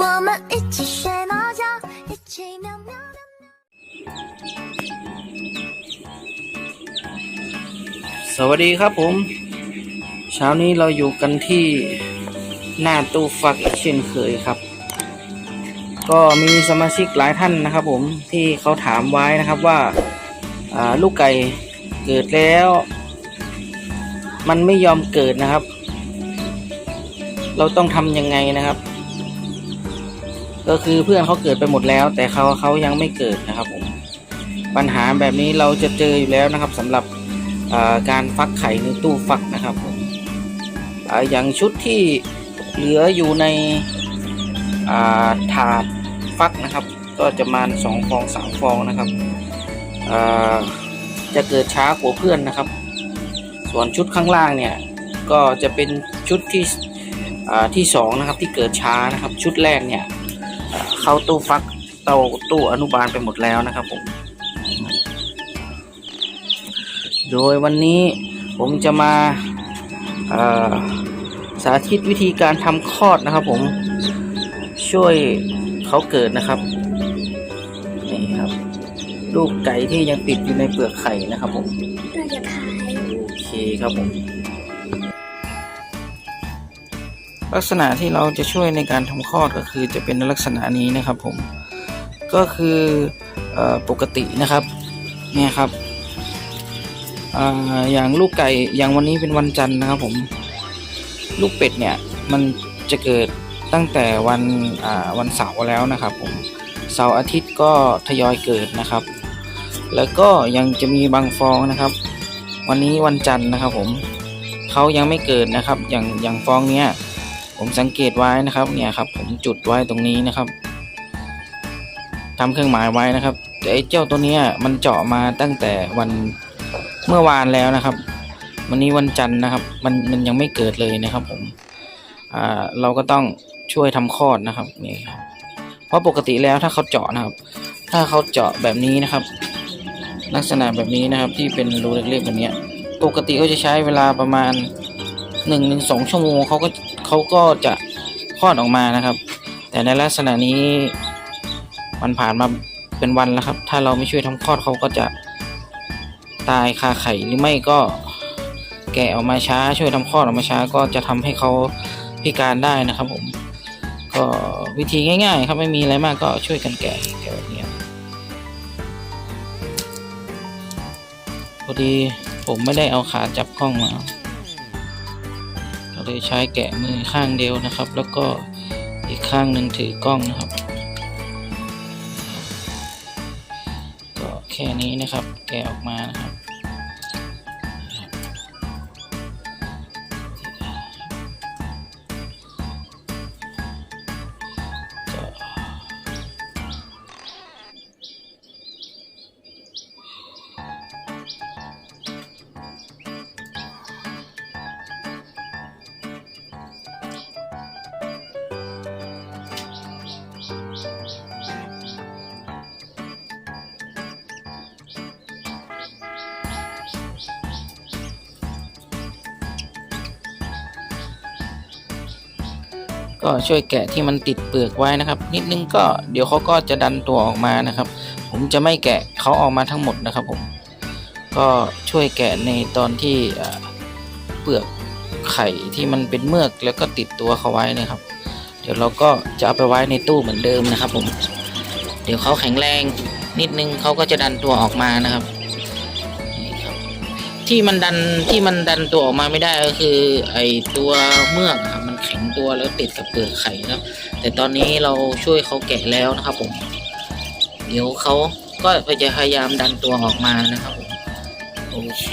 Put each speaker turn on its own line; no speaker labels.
我们一起睡猫觉，一起喵喵喵。
สวัสดีครับผม เช้านี้เราอยู่กันที่หน้าตู้ฟักอีกเช่นเคยครับ ก็มีสมาชิกหลายท่านนะครับผมที่เขาถามไว้นะครับว่าอ่าลูกไก่เกิดแล้ว มันไม่ยอมเกิดนะครับ เราต้องทำยังไงนะครับ ก็คือเพื่อนเขาเกิดไปหมดแล้ว แต่เขาเขายังไม่เกิดนะครับผมปัญหาแบบนี้เราจะเจออยู่แล้วนะครับสำหรับการฟักไข่ในตู้ฟักนะครับผมอย่างชุดที่เหลืออยู่ในาถาดฟักนะครับ ก็จะมาสองฟองสามฟองนะครับจะเกิดช้ากว่าเพื่อนนะครับ ส่วนชุดข้างล่างเนี่ยก็จะเป็นชุดที่ที่สองนะครับที่เกิดช้านะครับ ชุดแรกเนี่ย เข้าตู้ฟักเตาตู้อนุบาลไปหมดแล้วนะครับผม โดยวันนี้ผมจะมาเอ่อสาธิตวิธีการทำคลอดนะครับผมช่วยเขาเกิดนะครับนี่ครับลูกไก่ที่ยังติดอยู่ในเปลือกไข่นะครับผม
เราจะพาย
โอเคครับผม ลักษณะที่เราจะช่วยในการทำคลอดก็คือจะเป็นลักษณะนี้นะครับผมก็คืออปกตินะครับเนี่ยครับออย่างลูกไก่อย่างวันนี้เป็นวันจันทร์นะครับผมลูกเป็ดเนี่ยมันจะเกิดตั้งแต่วันวันเสาร์แล้วนะครับผมเสาร์อาทิตย์ก็ทยอยเกิดนะครับ แล้วก็ยังจะมีบางฟองนะครับ วันนี้วันจันทร์นะครับผมเขายังไม่เกิดนะครับอย่างอย่างฟองเนี้ย ผมสังเกตไว้นะครับเนี่ยครับผมจุดไว้ตรงนี้นะครับทำเครื่องหมายไว้นะครับแต่ไอ้เจ้าตัวเนี้ยมันเจาะมาตั้งแต่วันเมื่อวานแล้วนะครับ วันนี้วันจันทร์นะครับ มันมันยังไม่เกิดเลยนะครับ ผมอ่าเราก็ต้องช่วยทำคลอดนะครับนี่ครับเพราะปกติแล้วถ้าเขาเจาะนะครับ ถ้าเขาเจาะแบบนี้นะครับ ลักษณะแบบนี้นะครับที่เป็นรูเล็กๆแบบเนี้ยปกติเขาจะใช้เวลาประมาณ หนึ่งถึงสองชั่วโมงเขาก็เขาก็จะคลอดออกมานะครับ แต่ในลักษณะนี้มันผ่านมาเป็นวันแล้วครับ ถ้าเราไม่ช่วยทำคลอดเขาก็จะตายคาไข่หรือไม่ก็แกะออกมาช้า ช่วยทำคลอดออกมาช้าก็จะทำให้เขาพิการได้นะครับผมก็วิธีง่าย ๆ ครับไม่มีอะไรมากก็ช่วยกันแกะแกะแบบนี้พอดีผมไม่ได้เอาขาจับกล้องมา ยใช้แกะมือข้างเดียวนะครับ แล้วก็อีกข้างหนึ่งถือกล้องนะครับ ก็แค่นี้นะครับ แกะออกมานะครับ ก็ช่วยแกะที่มันติดเปลือกไว้นะครับ นิดนึงก็เดี๋ยวเขาก็จะดันตัวออกมานะครับ ผมจะไม่แกะเขาออกมาทั้งหมดนะครับผมก็ช่วยแกะในตอนที่เปลือกไข่ที่มันเป็นเมือกแล้วก็ติดตัวเขาไว้นะครับ เดี๋ยวเราก็จะเอาไปไว้ในตู้เหมือนเดิมนะครับผมเดี๋ยวเขาแข็งแรงนิดนึงเขาก็จะดันตัวออกมานะครับที่มันดันที่มันดันตัวออกมาไม่ได้ก็คือไอตัวเมือกครับ แข็งตัวแล้วติดกับเปลือกไข่นะครับ แต่ตอนนี้เราช่วยเขาแกะแล้วนะครับผม เดี๋ยวเขาก็จะพยายามดันตัวออกมานะครับผมโอเค